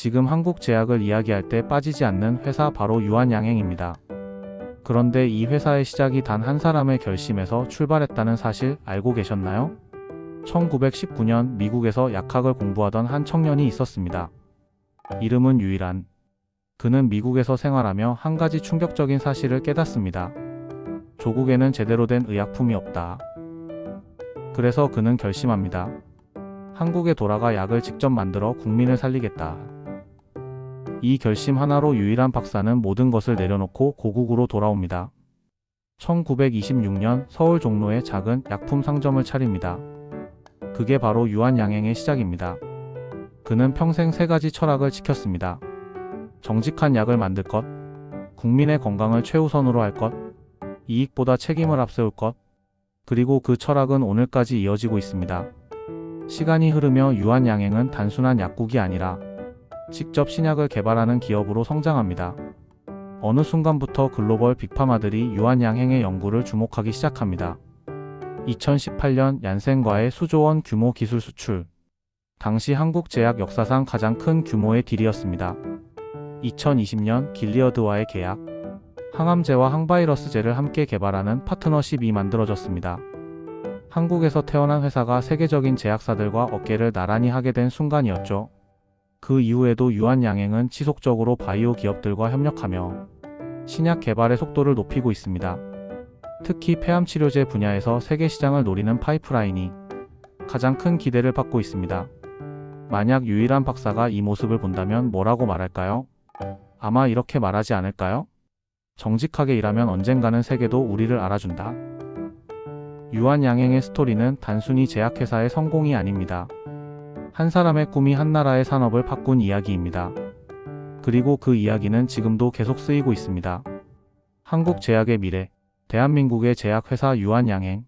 지금 한국 제약을 이야기할 때 빠지지 않는 회사 바로 유한양행입니다. 그런데 이 회사의 시작이 단 한 사람의 결심에서 출발했다는 사실 알고 계셨나요? 1919년 미국에서 약학을 공부하던 한 청년이 있었습니다. 이름은 유일한. 그는 미국에서 생활하며 한 가지 충격적인 사실을 깨닫습니다. 조국에는 제대로 된 의약품이 없다. 그래서 그는 결심합니다. 한국에 돌아가 약을 직접 만들어 국민을 살리겠다. 이 결심 하나로 유일한 박사는 모든 것을 내려놓고 고국으로 돌아옵니다. 1926년 서울 종로에 작은 약품 상점을 차립니다. 그게 바로 유한양행의 시작입니다. 그는 평생 세 가지 철학을 지켰습니다. 정직한 약을 만들 것, 국민의 건강을 최우선으로 할 것, 이익보다 책임을 앞세울 것, 그리고 그 철학은 오늘까지 이어지고 있습니다. 시간이 흐르며 유한양행은 단순한 약국이 아니라 직접 신약을 개발하는 기업으로 성장합니다. 어느 순간부터 글로벌 빅파마들이 유한양행의 연구를 주목하기 시작합니다. 2018년 얀센과의 수조원 규모 기술 수출. 당시 한국 제약 역사상 가장 큰 규모의 딜이었습니다. 2020년 길리어드와의 계약. 항암제와 항바이러스제를 함께 개발하는 파트너십이 만들어졌습니다. 한국에서 태어난 회사가 세계적인 제약사들과 어깨를 나란히 하게 된 순간이었죠. 그 이후에도 유한양행은 지속적으로 바이오 기업들과 협력하며 신약 개발의 속도를 높이고 있습니다. 특히 폐암 치료제 분야에서 세계 시장을 노리는 파이프라인이 가장 큰 기대를 받고 있습니다. 만약 유일한 박사가 이 모습을 본다면 뭐라고 말할까요? 아마 이렇게 말하지 않을까요? 정직하게 일하면 언젠가는 세계도 우리를 알아준다. 유한양행의 스토리는 단순히 제약회사의 성공이 아닙니다. 한 사람의 꿈이 한 나라의 산업을 바꾼 이야기입니다. 그리고 그 이야기는 지금도 계속 쓰이고 있습니다. 한국 제약의 미래, 대한민국의 제약회사 유한양행,